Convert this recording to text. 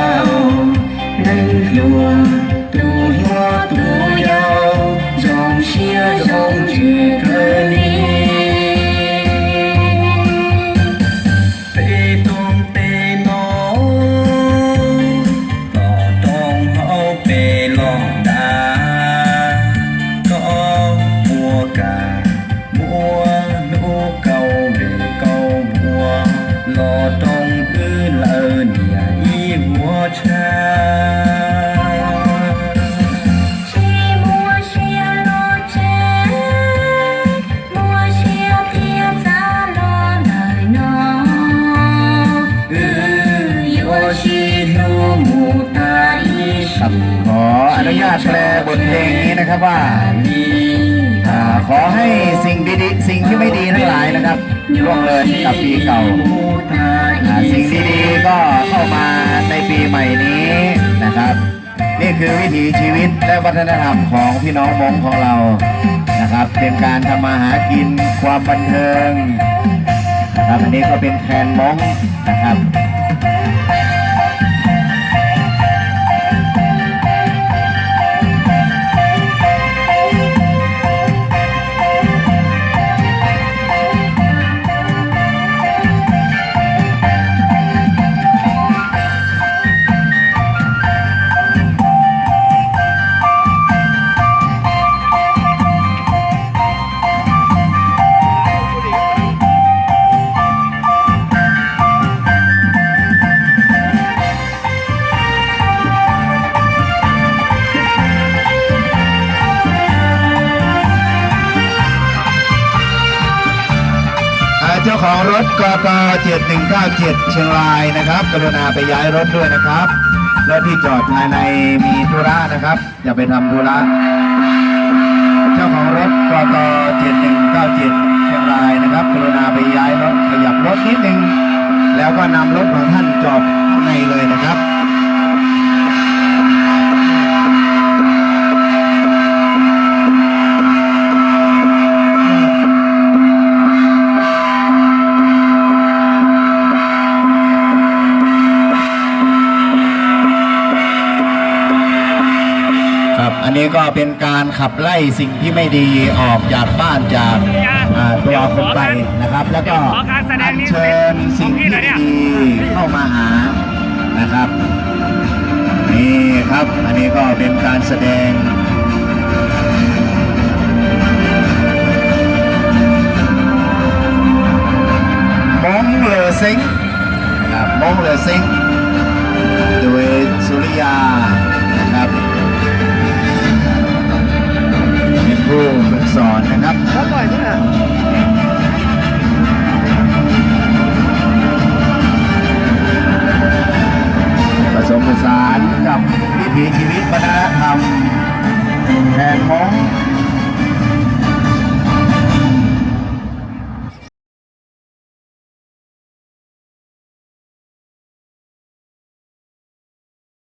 าเริ่มกลัว ญาตแปลบทเพลงนี้นะครับว่าอขอให้สิ่งดีๆสิ่งที่ไม่ดีทั้งหลายนะครับล่วงเลยกับปีเก่าอ่า สิ่งดีๆก็เข้ามาในปีใหม่นี้นะครับ นี่คือวิถีชีวิตและวัฒนธรรมของพี่น้องมงของเรานะครับ เป็นการทำมาหากินความบันเทิงนะครับอันนี้ก็เป็นแคนมงนะครับ ของรถกป7197 เชียงรายนะครับ กรุณาไปย้ายรถด้วยนะครับ รถที่จอดภายในมีธุระนะครับ อย่าไปทำธุระ เจ้าของรถกก7197 เชียงรายนะครับ กรุณาไปย้ายรถขยับรถนิดนึง แล้วก็นำรถของท่านจอดข้างในเลยนะครับ นนี้ก็เป็นการขับไล่สิ่งที่ไม่ดีออกจากบ้านจากอ่าตัวคนไปนะครับ แล้วก็อการแสดอังญนี้เชิญสิ่งที่ดีเข้ามาหานะครับนี่ครับอันนี้ก็เป็นการแสดง